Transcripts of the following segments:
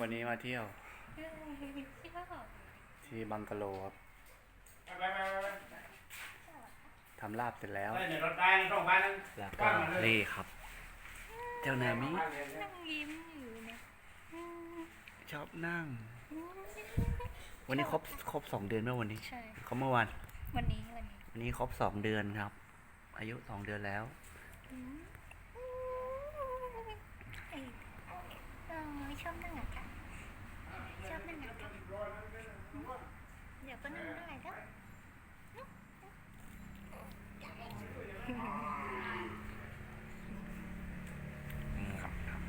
วันนี้มาเที่ยวเออเที่ยว ที่บังกะโลครับไปไปไปไปทำลาบเสร็จแล้วไปเดี๋ยวรถได้นะส่งไปนั่นแล้วก็นี่ครับ เจ้านามินั่งยิ้มอยู่เนี่ยอืมชอบนั่งอืมวันนี้ครบครบสองเดือนเมื่อวันนี้ใช่เขาเมื่อวานวันนี้วันนี้วันนี้ครบสองเดือนครับ อายุสองเดือนแล้วอืมเอ้ยเออชอบนั่งอะ ค่ะชอบนั่งอะค่ะอืมเดี๋ยวก็นั่งได้แล้วครับ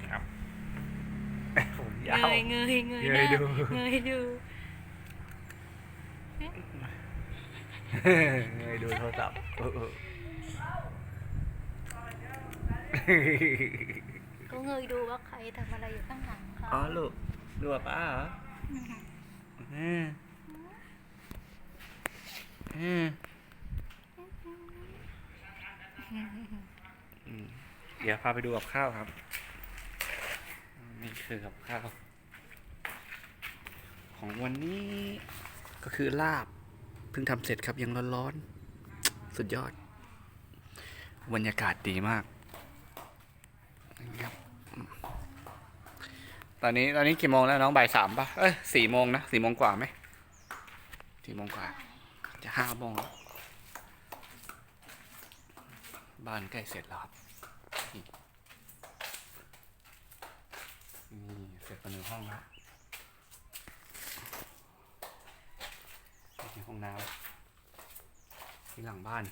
ครับผมเงยา นะคะอืมอืมเดี๋ยวพาไปดูกับข้าวครับ นี่คือกับข้าว ของวันนี้ก็คือลาบเพิ่งทำเสร็จครับยังร้อนๆ สุดยอด บรรยากาศดีมากนะครับ ตอนนี้ตอนนี้กี่โมงแล้วน้องบ่ายสามป่ะ เอ้ยสี่โมงนะสี่โมงกว่าไหมสี่โมงกว่า จะห้าโมงแล้วบ้านใกล้เสร็จแล้วครับนี่เสร็จไปหนึ่งห้องแล้วนี่ห้องน้ำที่หลังบ้าน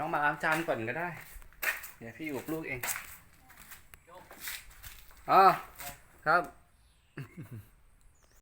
น้องมาล้างจานก่อนก็ได้ เดี๋ยวพี่อยู่กับลูกเองอ๋อครับ